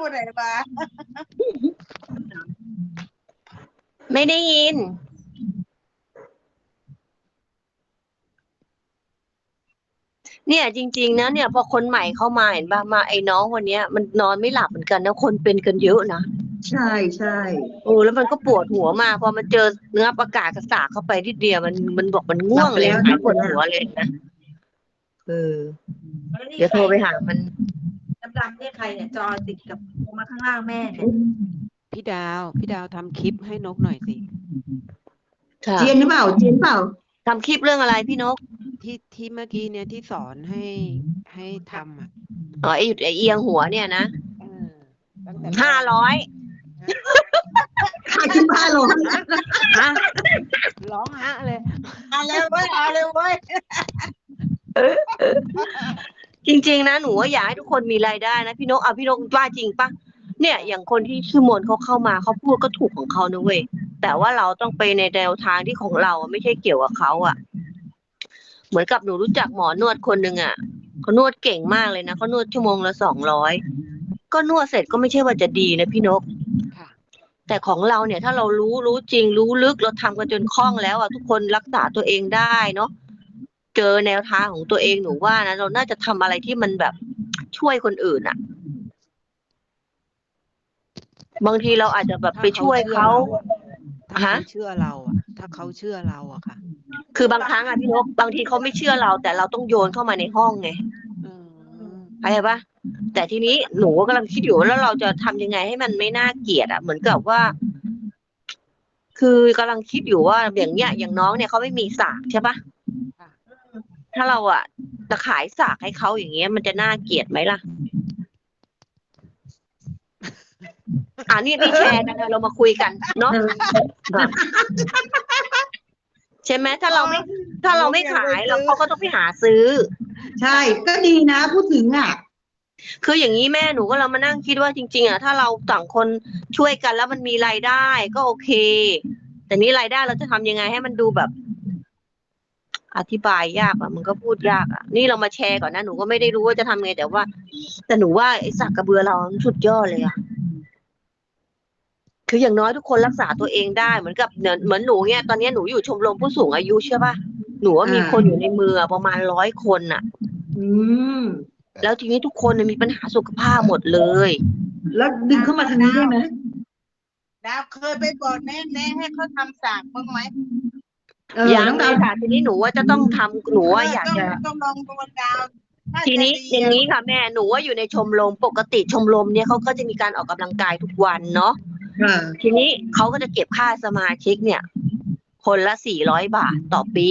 พูดอะไรมาไม่ได้ยิน เนี่ยจริง ๆ นะเนี่ยพอคนใหม่เข้ามาเห็นป่ะมาไอ้น้องคนเนี้ย มันนอนไม่หลับเหมือนกันนะคนเป็นกันเยอะนะใช่ใช่โอ้แล้วมันก็ปวดหัวมากพอมันเจอเนื้อประกาศกระสากเข้าไปที่เดียวมันมันบอกมันง่วงเลยหายปวดหัวเลยนะเออเดี๋ยวโทรไปหามัน ดำๆเนี่ยใครเนี่ยจอติดกับมาข้างล่างแม่เนี่ยพี่ดาวพี่ดาวทำคลิปให้นกหน่อยสิค่ะเจียนหรือเปล่าเจียนเปล่า ทำคลิปเรื่องอะไรพี่นกที่ที่เมื่อกี้เนี่ยที่สอนให้ให้ทำอะอ๋อไอ้หยุดไอ้เอียงหัวเนี่ยนะเออตั้งแต่ห้าร้อยค่าคิดบ้านเราฮะร้องฮะเลย เอาเลยเว้ยเอาเลยเว้ย จริง ๆ นะหนูว่าอยากให้ทุกคนมีรายได้นะพี่นกเอาพี่นกว่าจริงปะเนี่ย อย่างคนที่ชื่อมนเขาเข้ามาเขาพูดก็ถูกของเขานะเว้ยแต่ว่าเราต้องไปในแนวทางที่ของเราอะไม่ใช่เกี่ยวกับเขาอะ เหมือนกับหนูรู้จักหมอนวดคนหนึ่งอะเขานวดเก่งมากเลยนะเขานวดชั่วโมงละสองร้อยก็นวดเสร็จก็ไม่ใช่ว่าจะดีนะพี่นกค่ะแต่ของเราเนี่ยถ้าเรารู้รู้จริงรู้ลึกเราทำกันจนคล่องแล้วอะทุกคนรักษาตัวเองได้เนาะ เจอแนวทางของตัวเองหนูว่านะเราน่าจะทำอะไรที่มันแบบช่วยคนอื่นอะบางทีเราอาจจะแบบไปช่วยเขาถ้าฮะ เขาเชื่อเราอะถ้าเขาเชื่อเราอะค่ะคือบางครั้งอะพี่นกบางทีเขาไม่เชื่อเรา แต่เราต้องโยนเข้ามาในห้องไงอืมเข้าใจปะแต่ทีนี้หนูกำลังคิดอยู่ว่าแล้วเราจะทำยังไงให้มันไม่น่าเกลียดอะเหมือนกับว่า คือกำลังคิดอยู่ว่าอย่างเนี้ยอย่างน้องเนี่ยเขาไม่มีสากใช่ปะ ถ้าเราอะจะขายสากให้เขาอย่างเงี้ย มันจะน่าเกลียดไหมล่ะ อ่านี่นี่แชร์กันนะเรามาคุยกัน เนาะใช่ไหมถ้าเราไม่ ถ้าเราไม่ขายเราเขาก็ต้องไปหาซื้อ ใช่ ก็ดีนะพูดถึงอะ คืออย่างนี้แม่หนูก็เรามานั่งคิดว่าจริง ๆอะถ้าเราต่างคนช่วยกันแล้วมันมีรายได้ก็โอเค แต่นี้รายได้เราจะทำยังไงให้มันดูแบบ อธิบายยากอะมันก็พูดยากอะนี่เรามาแชร์ก่อนนะหนูก็ไม่ได้รู้ว่าจะทำไงแต่ว่า แต่หนูว่าไอ้สักกระเบือเรามันสุดยอดเลยอะคืออย่างน้อยทุกคนรักษาตัวเองได้เหมือนกับเหมือนเหมือนหนูเนี่ยตอนนี้หนูอยู่ชมรมผู้สูงอายุใช่ป่ะหนูว่ามีอ่าคนอยู่ในมือประมาณร้อยคนอะ อืมแล้วทีนี้ทุกคนเนี่ยมีปัญหาสุขภาพหมดเลย แล้วดึงเข้ามาทางนี้ได้ไหมดาวเคยไปบอกแน่แน่ให้เขาทำสากบ้างไหมเออ ยังน้องเลดาวยค่ะทีนี้หนูว่าจะต้องทำหนูว่าอยากจะต้องต้องลองดูดาวถ้าทีนี้จะดีอย่างนี้ค่ะแม่หนูว่าอยู่ในชมรมปกติชมรมเนี่ยเขาก็จะมีการออกกำลังกายทุกวันเนาะค่ะทีนี้เขาก็จะเก็บค่าสมาชิกเนี่ย คนละสี่ร้อยบาทต่อปี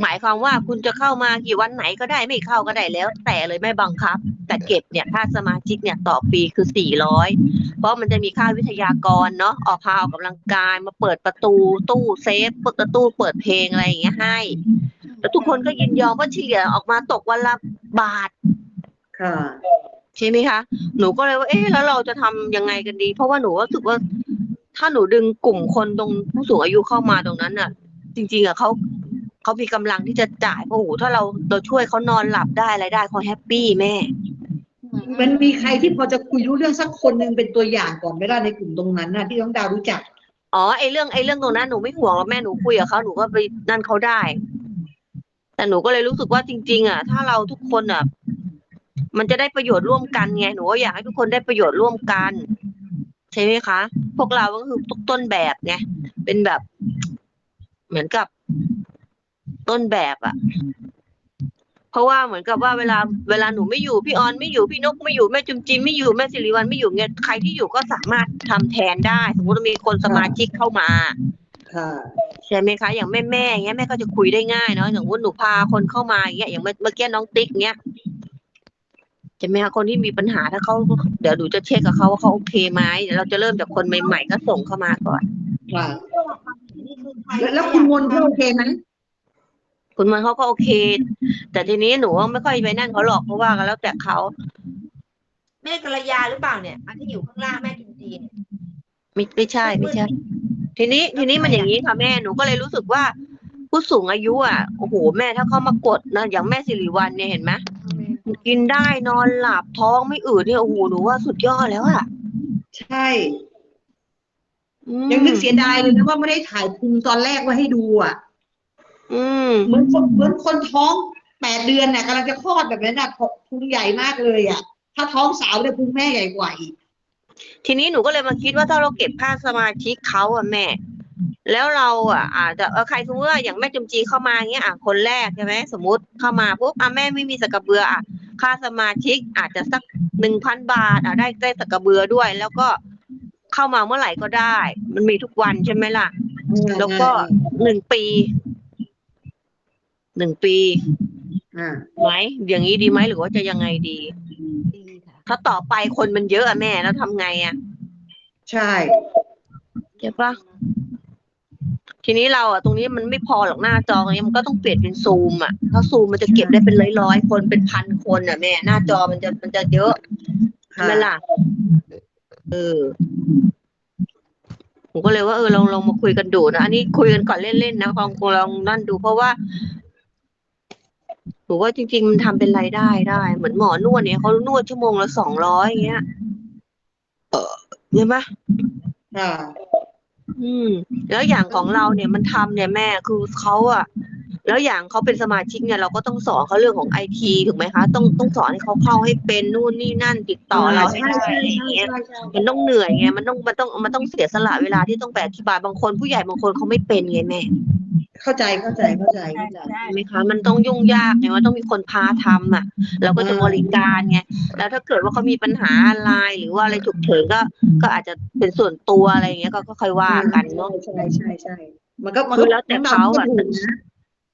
หมายความว่าคุณจะเข้ามากี่วันไหนก็ได้ไม่เข้าก็ได้แล้ว แต่เลยไม่บังคับ แต่เก็บเนี่ยค่าสมาชิกเนี่ยต่อปีคือสี่ร้อยเพ ราะมันจะมีค่าวิทยากรเนาะออกพาออกกำลังกายมาเปิดประตูตู้เซฟเปิดประตูเปิดเพลงอะไรอย่างเงี้ยให้แล้วทุกคนก็ยินยอมว่าเฉลี่ยออกมาตกวันละบาทค่ะใช่ไหมคะ หนูก็เลยว่า เอ๊ะแล้วเราจะทำยังไงกันดี เพราะว่าหนูรู้สึกว่า ถ้าหนูดึงกลุ่มคนตรงผู้สูงอายุเข้ามาตรงนั้นน่ะ จริง ๆอะเขาเขามีกำลังที่จะจ่ายเพราะโอ้โหถ้าเราเราช่วยเขานอนหลับได้อะไรได้เขาแฮปปี้แม่ มันมีใครที่พอจะคุยรู้เรื่องสักคนหนึ่งเป็นตัวอย่างก่อนไม่ได้ในกลุ่มตรงนั้นนะที่น้องดาวรู้จัก อ๋อไอเรื่องไอเรื่องตรงนั้นหนูไม่ห่วงหรอกแม่หนูคุยกับเขาหนูก็ไปนั่นเขาได้ แต่หนูก็เลยรู้สึกว่าจริง ๆ อะ ถ้าเราทุกคนอะ มันจะได้ประโยชน์ร่วมกันไงหนูก็อยากให้ทุกคนได้ประโยชน์ร่วมกัน ใช่ไหมคะ พวกเราก็คือต้นแบบไงเป็นแบบ เหมือนกับต้นแบบอะ เพราะว่าเหมือนกับว่าเวลาเวลาหนูไม่อยู่พี่ออนไม่อยู่พี่นกไม่อยู่แม่จุมจิมไม่อยู่แม่สิริวัลไม่อยู่เนี่ยใครที่อยู่ก็สามารถทำแทนได้ สมมติว่ามีคนสมาชิกเข้ามาค่ะใช่ไหมคะ อย่างแม่แม่ๆอย่างเงี้ยแม่ก็จะคุยได้ง่ายเนาะอย่างวุ้นหนูพาคนเข้ามาอย่างเงี้ยอย่างเมื่อเมื่อกี้น้องติ๊กเงี้ยใช่ไหมคะคนที่มีปัญหาถ้าเขาเดี๋ยวหนูจะเช็คกับเขาว่าเขาโอเคไหมเดี๋ยวเราจะเริ่มจากคนใหม่ๆก็ส่งเข้ามาก่อนค่ะนี่คือใครแล้วแล้วคุณมนต์เขาโอเคไหม คุณมันเขาก็โอเค แต่ทีนี้หนูไม่ค่อยไปนั่นเขาหรอกเพราะว่ากันแล้วแต่เขาแม่กัลยาหรือเปล่าเนี่ยอันที่อยู่ข้างล่างแม่กินจีนไม่ไม่ใช่ไม่ใช่ ทีนี้ทีนี้มันอย่างนี้ค่ะแม่หนูก็เลยรู้สึกว่า ผู้สูงอายุอะโอ้โหแม่ถ้าเขามากดนะอย่างแม่สิริวัลเนี่ยเห็นไหมกินได้นอนหลับท้องไม่อืดเนี่ยโอ้โหหนูว่าสุดยอดแล้วอะใช่อืมยังนึกเสียดายเลยนะว่าไม่ได้ถ่ายพุงตอนแรกไว้ให้ดูอะอืม เหมือนคนเหมือนคนท้องแปดเดือนน่ะกำลังจะคลอดแบบนั้นน่ะพุงใหญ่มากเลยอะ ถ้าท้องสาวเนี่ยพุงแม่ใหญ่กว่าอีกทีนี้หนูก็เลยมาคิดว่าถ้าเราเก็บค่าสมาชิกเขาอะแม่ แล้วเราอะอาจจะเออใครสมมติว่าอย่างแม่จำจีเข้ามาเงี้ยอะคนแรกใช่ไหมสมมติเข้ามาปุ๊บอะแม่ไม่มีสกกระเบืออะค่าสมาชิกอาจจะสักหนึ่งพันบาทอะได้ได้สกกระเบือด้วย แล้วก็เข้ามาเมื่อไหร่ก็ได้ มันมีทุกวันใช่ไหมล่ะ แล้วก็หนึ่งปี หนึ่งปี อ่าไหมอย่างนี้ดีไหมหรือว่าจะยังไงดี ดีค่ะ ถ้าต่อไปคนมันเยอะอะแม่แล้วทำไงอะใช่ใช่ปะทีนี้เราอะตรงนี้มันไม่พอหรอกหน้าจอตรงนี้มันก็ต้องเปลี่ยนเป็นซูมอะถ้าซูมมันจะเก็บได้เป็นร้อยร้อยๆคนเป็นพันคนอะแม่ หน้าจอมันจะมันจะเยอะใช่ไหมล่ะเออผมก็เลยว่าเออลองลองมาคุยกันดูนะอันนี้คุยกันก่อนเล่นๆนะลองลองนั่นดูเพราะว่า หนูว่าจริง ๆ มันทำเป็นรายได้ได้ เหมือนหมอนวดเนี่ยเขานวดชั่วโมงละสองร้อยอย่างเงี้ย เออใช่ไหมอ่าอืม แล้วอย่างของเราเนี่ยมันทำเนี่ยแม่คือเขาอะแล้วอย่างเขาเป็นสมาชิกเนี่ยเราก็ต้องสอนเขาเรื่องของไอทีถูกไหมคะ ต้องต้องสอนให้เขาเข้าให้เป็นนู่นนี่นั่นติดต่อเราให้ใช่ ได้ใช่อะไรอย่างใช่เงี้ยใช่ใช่มันต้องเหนื่อยไงมันต้องมันต้องมันต้องเสียสละเวลาที่ต้องไปอธิบายบางคนผู้ใหญ่บางคนเขาไม่เป็นไงแม่ เข้าใจเข้าใจเข้าใจเข้าใจใช่ไหมคะมันต้องยุ่งยากไงมันต้องมีคนพาทำอะ เราก็จะบริการไงแล้วถ้าเกิดว่าเขามีปัญหาอะไรหรือว่าอะไรฉุกเฉินก็ ก็อาจจะเป็นส่วนตัวอะไรอย่างเงี้ยก็ก็ค่อยว่ากันเนาะใช่ใช่ใช่มันก็มันคืก็อแล้วแต่เขาอะมันก็ถูกนะ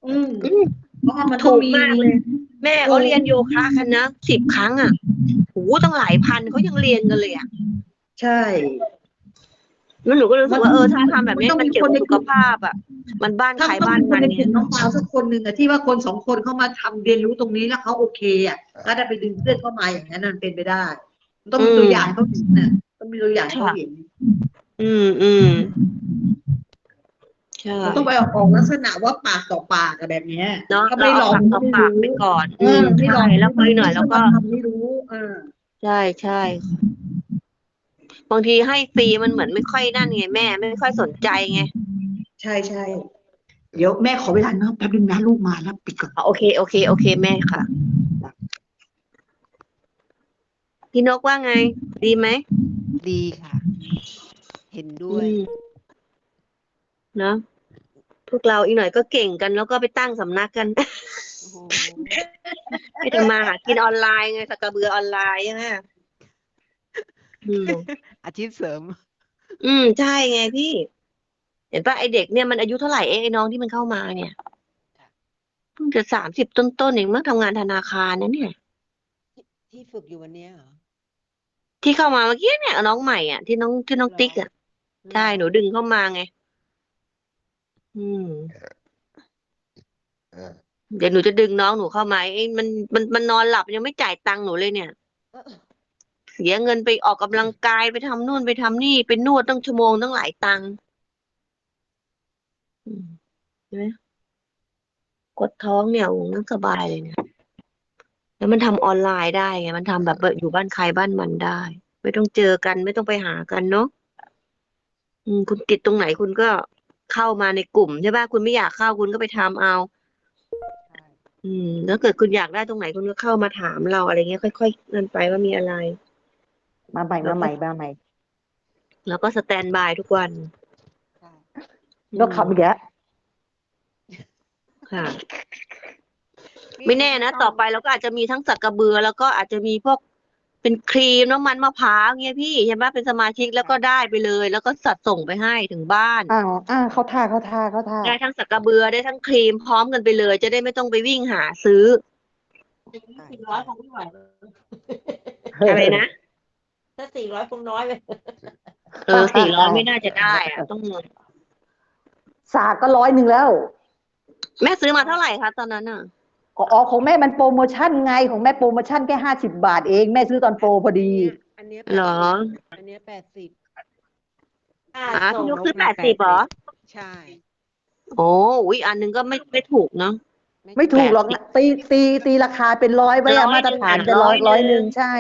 อืมอืมเพราะว่ามันต้อถูงกมีมากเลยแม่เขาเรียนโยคะกันนะสิบครั้งอะโอ้ตั้งหลายพันเขายังเรียนกันเลยอะใช่ แล้วหนูก็รู้สึกว่าเออถ้าทำแบบนี้มันต้องมันมีเกี่ยวคนกับในสุขภาพอะมันบ้านถ้าใครต้องบ้านมีคมันนในกเนี่ลุ่ยมน้องดาวสักคนหนึ่งอะที่ว่าคนสองคนเข้ามาทำเรียนรู้ตรงนี้แล้วเขาโอเคอะก็ได้ไปดึงเพื่อนเข้ามาอย่างนั้นมันเป็นไปได้มันต้องมีตัวอย่างเขาเห็นนะต้องมีตัวอย่างให้เขาเห็นอืมอืมใช่มันต้องไปออกออกลักษณะว่าปากต่อปากอะแบบเนี้ยเนาะถ้าเราไม่ลเอาองปากต่อไม่ปากไปรู้ก่อนเออือมไม่ลใช่องแล้วคุยหน่อยแล้วก็ทำไม่รู้ เออใช่ใช่ บางทีให้ฟรีมันเหมือนไม่ค่อยนั่นไงแม่ ไม่ค่อยสนใจไง ใช่ใช่เดี๋ยวแม่ขอเวลานะแป๊บนึงนะลูกมาแล้วปิดก่อนอะโอเคโอเคโอเคแม่ค่ะพี่นกว่าไง ดีไหมดีค่ะ เห็นด้วยอืมเนอะพวกเราอีกหน่อยก็เก่งกันแล้วก็ไปตั้งสำนักกันโอ้โหไปทำมาหากินออนไลน์ไงสักกระเบือออนไลน์ใช่ไหม อืมอาชีพเสริม อืมใช่ไงพี่ เห็นปะไอเด็กเนี่ยมันอายุเท่าไหร่เองไอ้น้องที่มันเข้ามาเนี่ยเพิ่งจะสามสิบต้นๆเองมั้งทำงานธนาคารนะเนี่ย ที่ฝึกอยู่วันเนี้ยเหรอที่เข้ามาเมื่อกี้เนี่ยน้องใหม่อะที่น้องที่น้องติ๊กอะใช่หนูดึงเข้ามาไง อืมเดี๋ยวหนูจะดึงน้องหนูเข้ามาไอ้มันมันมันนอนหลับยังไม่จ่ายตังค์หนูเลยเนี่ย เออเสียเงินไปออกกำลังกายไปทำนู่นไปทำนี่ไปนวดตั้งชั่วโมงตั้งหลายตังค์ใช่ไหมกดท้องเนี่ยโอ้นั่งสบายเลยเนี่ยแล้วมันทำออนไลน์ได้ไงมันทำแบบอยู่บ้านใครบ้านมันได้ ไม่ต้องเจอกันไม่ต้องไปหากันเนาะคุณติดตรงไหนคุณก็เข้ามาในกลุ่มใช่ป่ะคุณไม่อยากเข้าคุณก็ไปทำเอา อืม แล้วเกิดคุณอยากได้ตรงไหนคุณก็เข้ามาถามเราอะไรเงี้ยค่อยๆนั่นไปว่ามีอะไร มาใหม่มาใหม่มาใหม่แล้วก็สแตนบายทุกวันใช่นกขับอีกแล้วค่ะ ไม่แน่นะ ต่อไปเราก็อาจจะมีทั้งสักกระเบือ แล้วก็อาจจะมีพวกเป็นครีมน้ำมันมะพร้าวเงี้ยพี่ใช่ไหมเป็นสมาชิกแล้วก็ได้ไปเลย แล้วก็สัดส่งไปให้ถึงบ้านอ่าอ่าเขาท่าเขาท่าเขาท่าได้ทั้งสักกระเบือได้ทั้งครีมพร้อมกันไปเลย จะได้ไม่ต้องไปวิ่งหาซื้อสี่ร้อยคงไม่ไหวอะไรนะ ถ้าสี่ร้อยคงน้อยไปเออสี่ร้อยไม่น่าจะได้อะต้องสากก็ร้อยหนึ่งแล้ว แม่ซื้อมาเท่าไหร่คะตอนนั้นอะอ๋อของแม่มันโปรโมชั่นไงของแม่โปรโมชั่นแค่ห้าสิบบาทเองแม่ซื้อตอนโปรพอดี อันเนี้ยเหรอ80อันเนี้ยแปดสิบอะพี่นกซื้อแปดสิบเหรอ ใช่ โอ้อุ้ยอันหนึงก็ไม่ไม่ถูกเนาะไม่ถูกหรอกนะตีตีตีราคาเป็นร้อยไว้อะร้อยมาตรฐานหนึ่งเป็นร้อยร้อยหนึ่งร้อยหนึ่งใช่